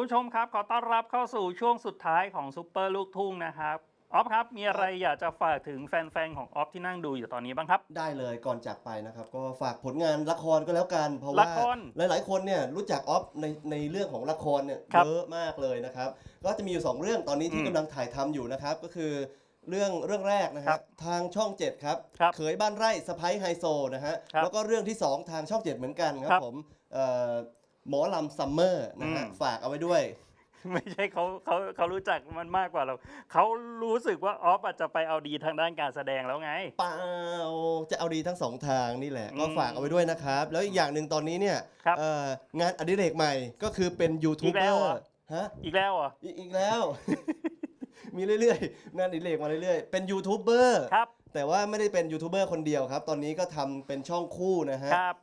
คุณผู้ชมครับ ขอต้อนรับเข้าสู่ช่วงสุดท้ายของซุปเปอร์ลูกทุ่งนะครับออฟครับ มีอะไรอยากจะฝากถึงแฟนๆ ของออฟที่นั่งดูอยู่ตอนนี้บ้างครับ ได้เลยก่อนจากไปนะครับ ก็ฝากผลงานละครก็แล้วกัน เพราะละว่าครหลายๆ คนเนี่ยรู้จักออฟในในเรื่องของละครเนี่ยครับเยอะมากเลยนะครับ ก็จะมีอยู่สองเรื่องตอนนี้ที่อืมกำลังถ่ายทำอยู่นะครับ ก็คือเรื่องเรื่องแรกนะคครัรับบทางช่อง 7 ครับ ครับเขยบ้านไร่สะพ้ายไฮโซนะฮะครับแล้วก็เรื่องที่ 2 ทางช่อง 7 เหมือนกันครัครับบผมเอ่อ หมอลำซัมเมอร์นะฮะอืม ฝากเอาไว้ด้วย ไม่ใช่เขาเขาเขารู้จักมันมากกว่าเราเขารู้สึกว่าออฟอาจจะไปเอาดีทางด้านการแสดงแล้วไง เปล่าจะเอาดีทั้งสองทางนี่แหละ ก็อืมฝากเอาไว้ด้วยนะครับ แล้วอีกอย่างหนึ่งตอนนี้เนี่ยครับเอ่องานอดิเรกใหม่ก็คือเป็นยูทูบอีกเบแล้อวเหรอ ร์ฮะอีกแล้วเหรอะอีกอีกแล้ว มีเรื่อยๆงานอดิเรกมาเรื่อยๆ เป็นยูทูบเบอร์ครับแต่ว่าไม่ได้เป็นยูทูบเบอร์คนเดียวครับ ตอนนี้ก็ทำเป็นช่องคู่นะฮะ ครับ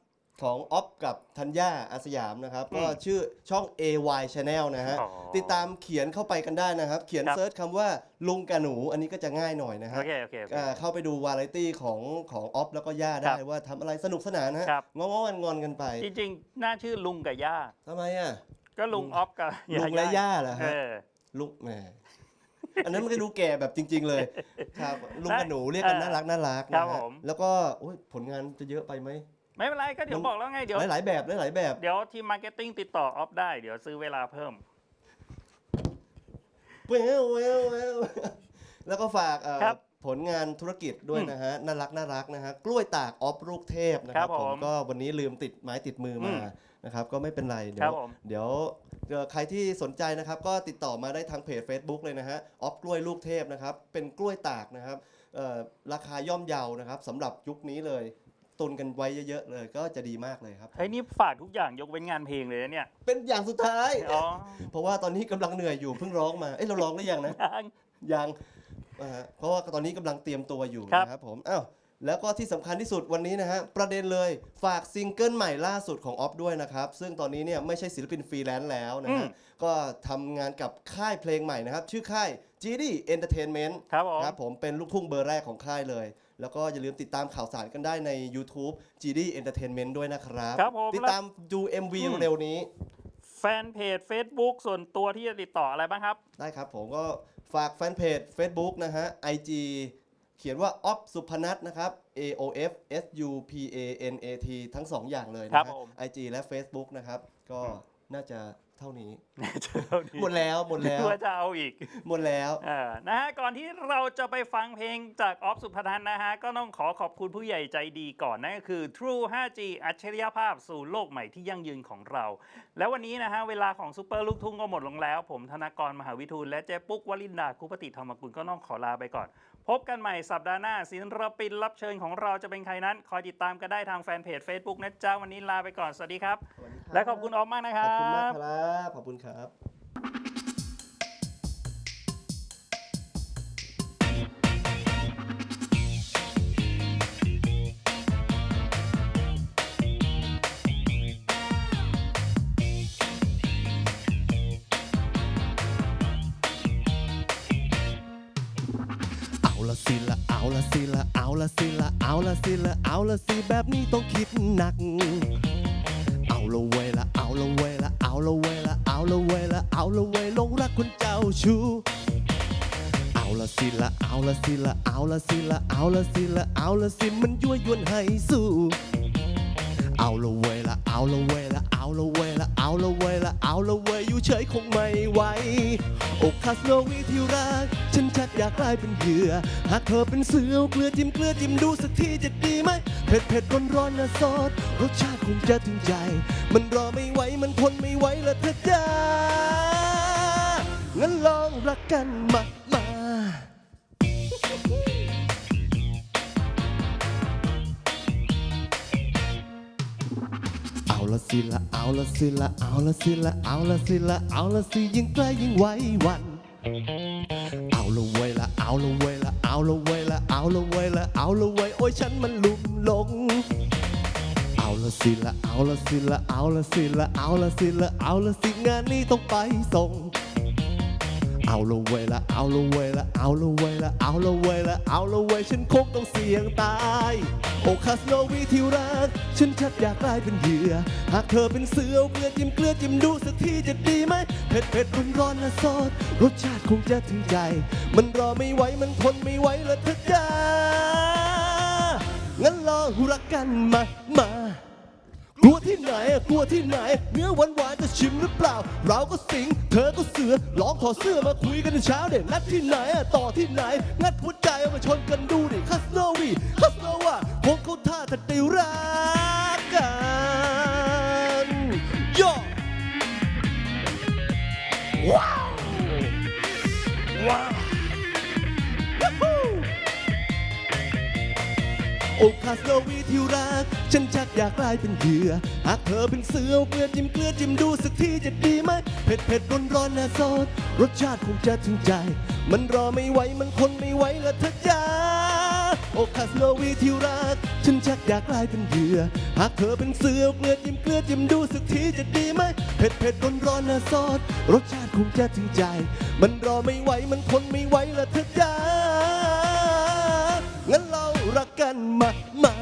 ของออฟกับธัญญาอาสยามนะครับอืมก็ชื่อช่อง AY Channel นะฮะ อ๋อติดตามเขียนเข้าไปกันได้นะครับ เขียนครับ เซิร์ชคำว่าลุงกับหนู อันนี้ก็จะง่ายหน่อยนะโอฮะเคโอเคโอเค อ่าเข้าไปดูวาไรตี้ของของออฟแล้วก็ย่าได้ครับว่าทำอะไรสนุกสนานนะฮะครับ งองๆงอนๆกันไปจริงๆ น่าชื่อลุงกับย่า ทำไมอะ ก็ลุง ออฟกับลุงและย่าเหรอเอฮะอ ลุงแหมอันนั้นมันก็ดูแก่แบบจริง ๆ เลยครับลุงกับหนูเรียกกันเออน่ารักน่ารักครันะบฮะผม แล้วก็โอ๊ยผลงานจะเยอะไปไหม ไม่เป็นไรก็เดี๋ยวบอกแล้วไงเดี๋ยวหลายๆแบบหลายๆแบบ เดี๋ยวทีมมาร์เก็ตติ้งติดต่อออฟได้เดี๋ยวซื้อเวลาเพิ่มเวลเวลเวลแล้วก็ฝากเอ่อครับผลงานธุรกิจด้วยนะฮะ น่ารักน่ารักนะฮะ กล้วยตากออฟลูกเทพนะคครัรับบผมก็วันนี้ลืมติดไม้ติดมือมาอืมนะครับ ก็ไม่เป็นไร เดี๋ครัยวบผม เดี๋ยวเอ่อใครที่สนใจนะครับ ก็ติดต่อมาได้ทางเพจ Facebook เลยนะฮะออฟกล้วยลูกเทพนะครับ เป็นกล้วยตากนะครับเอ่อราคาย่อมเยานะครับสำหรับยุคนี้เลย ตุนกันไว้เยอะๆเลยก็จะดีมากเลยครับ เฮ้ยนี่ฝากทุกอย่างยกเว้นงานเพลงเลยนะเนี่ย เป็นอย่างสุดท้าย อ๋อเพราะว่าตอนนี้กำลังเหนื่อยอยู่เพิ่งร้องมา เอ้ยเราร้องหรือยังนะ ยัง ยังนะฮะเพราะว่าตอนนี้กำลังเตรียมตัวอยู่ครับ นะครับผมอ้าวแล้วก็ที่สำคัญที่สุดวันนี้นะฮะประเด็นเลยฝากซิงเกิลใหม่ล่าสุดของออฟด้วยนะครับ ซึ่งตอนนี้เนี่ยไม่ใช่ศิลปินฟรีแลนซ์แล้วนะฮะก็ทำงานกับค่ายเพลงใหม่นะครับ ชื่อค่าย GD Entertainment ครับผม ครับผมเป็นลูกทุ่งเบอร์แรกของค่ายเลย แล้วก็อย่าลืมติดตามข่าวสารกันได้ใน YouTube GD Entertainment ด้วยนะครับ ครับผม ติดตามดู MV อืมเร็วนี้ แฟนเพจ Facebook ส่วนตัวที่จะติดต่ออะไรบ้างครับ ได้ครับผมก็ฝากแฟนเพจ Facebook นะฮะ IG เขียนว่าออฟสุพนัทนะครับ A O F S U P A N A T ทั้ง 2 อย่างเลยครันะบฮะผม IG และ Facebook นะครับ ก็ น่าจะเท่านี้เท่านี้หมดแล้วหมดแล้ว ว่าจะเอาอีก หมดแล้ว เออนะฮะ ก่อนที่เราจะไปฟังเพลงจากออฟสุพนันนะฮะ ก็ต้องขอขอบคุณผู้ใหญ่ใจดีก่อนนั่นก็คือ True 5G อัจฉริยภาพสู่โลกใหม่ที่ยั่งยืนของเรา แล้ววันนี้นะฮะ เวลาของซูเปอร์ลูกทุ่งก็หมดลงแล้ว ผมธนากรมหาวิทูลและเจ๊ปุ๊กวลินดาคุปติธรรมกุลก็ต้องขอลาไปก่อน พบกันใหม่สัปดาห์หน้าศิลปินรับเชิญของเราจะเป็นใครนั้น คอยติดตามกันได้ทางแฟนเพจ Facebook นะจ๊ะวันนี้ลาไปก่อนสวัสดีครับ และขอบคุณออฟมากนะคขรัอบคุณมากบครับ ขอบคุณครับ ละเอาละสิละเอาละสิละเอาละสิแบบนี้ต้องคิดหนัก เอาละเวละเอาละเวละเอาละเวละเอาละเวละเอาละเวลงรักคนเจ้าชู้เอาละสิละเอาละสิละเอาละสิละเอาละสิละเอาละสิมันยั่วยวนให้สู้ เอาละเวยละเอาละเวยละเอาละเวยละเอาละเวยละเอาละเวยอยู่เฉยคงไม่ไหวอกคาสโนวีที่รัก ฉันชักอยากกลายเป็นเหยื่อ หากเธอเป็นเสือเอาเกลือจิ้มเกลือจิ้มดูสักทีจะดีไหมเผ็ดเผ็ดร้อนร้อนนะซอสรสชาติคงจะถึงใจ มันรอไม่ไหวมันทนไม่ไหวละเธอจ้างั้นลองรักกันมา ละสิละเอาละสิละเอาละสิละเอาละสิละเอาละสิยิ่งใกล้ยิ่งไว้วันเอาละเว้ยละเอาละเว้ยละเอาละเว้ยละเอาละเว้ยละเอาละเว้ยโอ้ยฉันมันลุ่มหลงเอาละสิละเอาละสิละเอาละสิละเอาละสิละเอาละสิงานนี้ต้องไปส่ง เอาละเวยละเอาละเวยละเอาละเวยละเอาละเวยละเอาละเวยฉันคงต้องเสี่ยงตายโอคาสโนวีที่รักฉันชักอยากกลายเป็นเหยื่อ หากเธอเป็นเสือเกลือจิ้มเกลือจิ้มดูสักทีจะดีไหมเผ็ดเผ็ดร้อนร้อนๆนะซอสรสชาติคงจะถึงใจ มันรอไม่ไหวมันทนไม่ไหวละเธอจ้างั้นลองรักกันมามา กลัวที่ไหน เนื้อหวานหวานจะชิมหรือเปล่า เราก็สิง เธอก็เสือลองถอดเสื้อมาคุยกันในเช้าเด็นัดที่ไหนอะต่อที่ไหน งัดหัวใจเอามาชนกันดูดิคัสโนวีคัสโนวาคงเขาท่าจะได้รัก โอคาสโนวีที่รัก ฉันชักอยากกลายเป็นเหยื่อ หากเธอเป็นเสือเกลือจิ้มเกลือจิ้มดูสักทีจะดีไหม เผ็ดเผ็ดร้อนร้อนๆนะซอสรสชาติคงจะถึงใจ มันรอไม่ไหวมันทนไม่ไหวละเธอจ้าโอคาสโนวีที่รัก ฉันชักอยากกลายเป็นเหยื่อ หากเธอเป็นเสือเกลือจิ้มเกลือจิ้มดูสักทีจะดีไหม เผ็ดเผ็ดร้อนร้อนๆนะซอสรสชาติคงจะถึงใจ มันรอไม่ไหวมันทนไม่ไหวละเธอจ้า งั้นเรารักกันมา มา